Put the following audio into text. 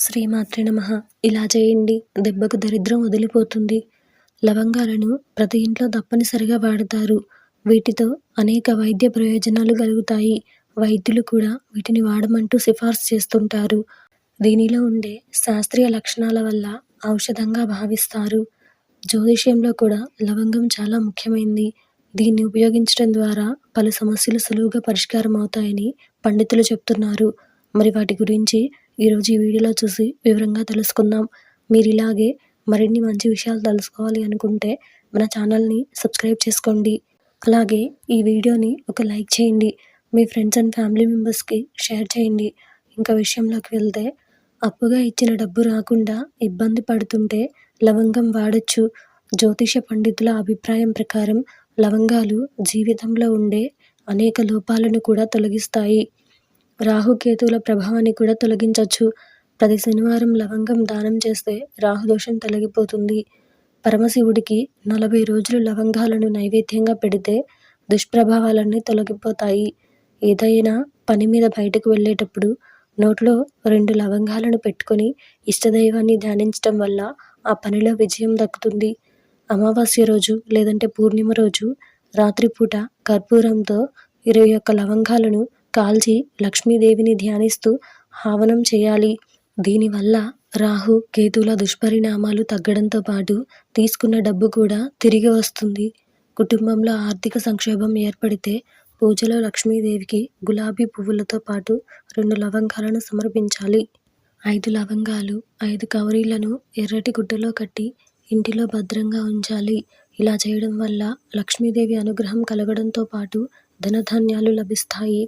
శ్రీమాత్రి నమ. ఇలా చేయండి. దెబ్బకు దరిద్రం వదిలిపోతుంది. లవంగాలను ప్రతి ఇంట్లో తప్పనిసరిగా వాడతారు. వీటితో అనేక వైద్య ప్రయోజనాలు కలుగుతాయి. వైద్యులు కూడా వీటిని వాడమంటూ సిఫార్సు చేస్తుంటారు. దీనిలో ఉండే శాస్త్రీయ లక్షణాల వల్ల ఔషధంగా భావిస్తారు. జ్యోతిష్యంలో కూడా లవంగం చాలా ముఖ్యమైనది దీన్ని ఉపయోగించడం ద్వారా పలు సమస్యలు సులువుగా పరిష్కారం అవుతాయని పండితులు చెప్తున్నారు. మరి వాటి గురించి ఈరోజు ఈ వీడియోలో చూసి వివరంగా తెలుసుకుందాం. మీరు ఇలాగే మరిన్ని మంచి విషయాలు తెలుసుకోవాలి అనుకుంటే మన ఛానల్ని సబ్స్క్రైబ్ చేసుకోండి. అలాగే ఈ వీడియోని ఒక లైక్ చేయండి. మీ ఫ్రెండ్స్ అండ్ ఫ్యామిలీ మెంబర్స్కి షేర్ చేయండి. ఇంకా విషయంలోకి వెళ్తే అప్పుగా ఇచ్చిన డబ్బు రాకుండా ఇబ్బంది పడుతుంటే లవంగం వాడచ్చు. జ్యోతిష పండితుల అభిప్రాయం ప్రకారం లవంగాలు జీవితంలో ఉండే అనేక లోపాలను కూడా తొలగిస్తాయి. రాహుకేతువుల ప్రభావాన్ని కూడా తొలగించవచ్చు ప్రతి శనివారం లవంగం దానం చేస్తే రాహుదోషం తొలగిపోతుంది. పరమశివుడికి నలభై రోజులు లవంగాలను నైవేద్యంగా పెడితే దుష్ప్రభావాలన్నీ తొలగిపోతాయి. ఏదైనా పని మీద బయటకు వెళ్ళేటప్పుడు నోట్లో రెండు లవంగాలను పెట్టుకొని ఇష్టదైవాన్ని ధ్యానించడం వల్ల ఆ పనిలో విజయం దక్కుతుంది. అమావాస్య రోజు లేదంటే పూర్ణిమ రోజు రాత్రిపూట కర్పూరంతో ఇరవై ఒక్క లవంగాలను కాల్చి లక్ష్మీదేవిని ధ్యానిస్తూ హావనం చేయాలి. దీనివల్ల రాహు కేతుల దుష్పరిణామాలు తగ్గడంతో పాటు తీసుకున్న డబ్బు కూడా తిరిగి వస్తుంది. కుటుంబంలో ఆర్థిక సంక్షోభం ఏర్పడితే పూజలో లక్ష్మీదేవికి గులాబీ పువ్వులతో పాటు రెండు లవంగాలను సమర్పించాలి. ఐదు లవంగాలు ఐదు కవరీలను ఎర్రటి గుడ్డలో కట్టి ఇంటిలో భద్రంగా ఉంచాలి. ఇలా చేయడం వల్ల లక్ష్మీదేవి అనుగ్రహం కలగడంతో పాటు ధనధాన్యాలు లభిస్తాయి.